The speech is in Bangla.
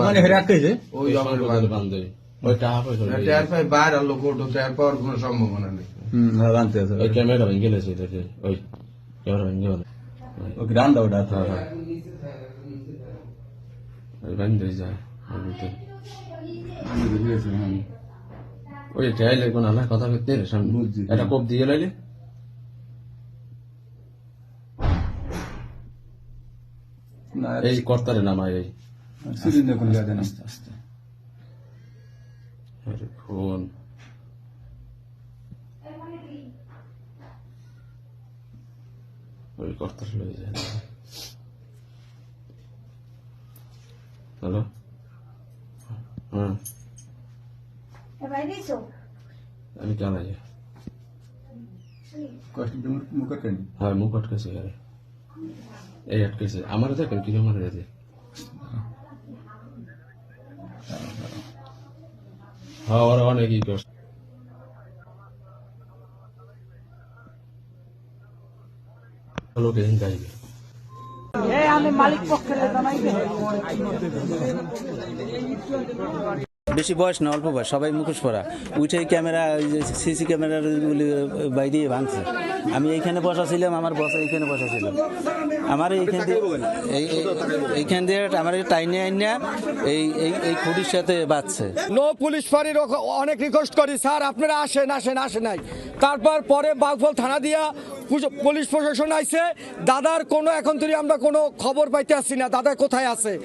মানে হেরে আটকেছে ওই অঙ্কের বান্ধব ওই টাকা পয়সা ট্যার পাই বাইরে আনলো কোটো ট্যার পাওয়ার কোনো সম্ভাবনা নেই। হুম হ্যাঁ জানতে আছে। ওই ক্যামেরা ভেঙে গেছে ওই ক্যামেরা ভেঙে গেল ওকে রান দাও ওটা হ্যাঁ হ্যাঁ। ওই ভেঙে যায়। ওর ভিতরে ওই চাইলে কোন আলা কথা করতে সামনে। বুঝছি। এটা কোপ দিয়ে লাইলে। না এই কর্তারে নামায় এই। সিরিজ দেখুন গাছে না আস্তে আরে ফোন ওই কর্তার লয়ে যায় হ্যালো হ্যাঁ আমি কেন কেন হ্যাঁ মুখ আটকেছে আরে এই আটকেছে আমার দেখেন কি আমার আছে হ্যাঁ ওরা অনেকই কষ্ট লোকে গাইবে বেশি বয়স না, অল্প বয়স, সবাই মুখোশ পরা। উঠে ক্যামেরা সিসি ক্যামেরার বাইরে ভাঙছে। আমি এইখানে বসা ছিলাম, আমার বসা এইখানে বসা ছিল। আমার এইখান দিয়ে, এই- এই- এইখান দিয়ে আমার টাইনে আইনা, এই এই খুঁটির সাথে বাঁচছে নো পুলিশ ফাঁড়ির অনেক রিকোয়েস্ট করি, স্যার, আপনারা আসেন আসেন আসেন নাই। তারপর পরে বাগফল থানা দিয়া পুলিশ প্রশাসন আইছে। দাদার কোনো, এখন তুই আমরা কোনো খবর পাইতে আসছি না। দাদা কোথায় আছে?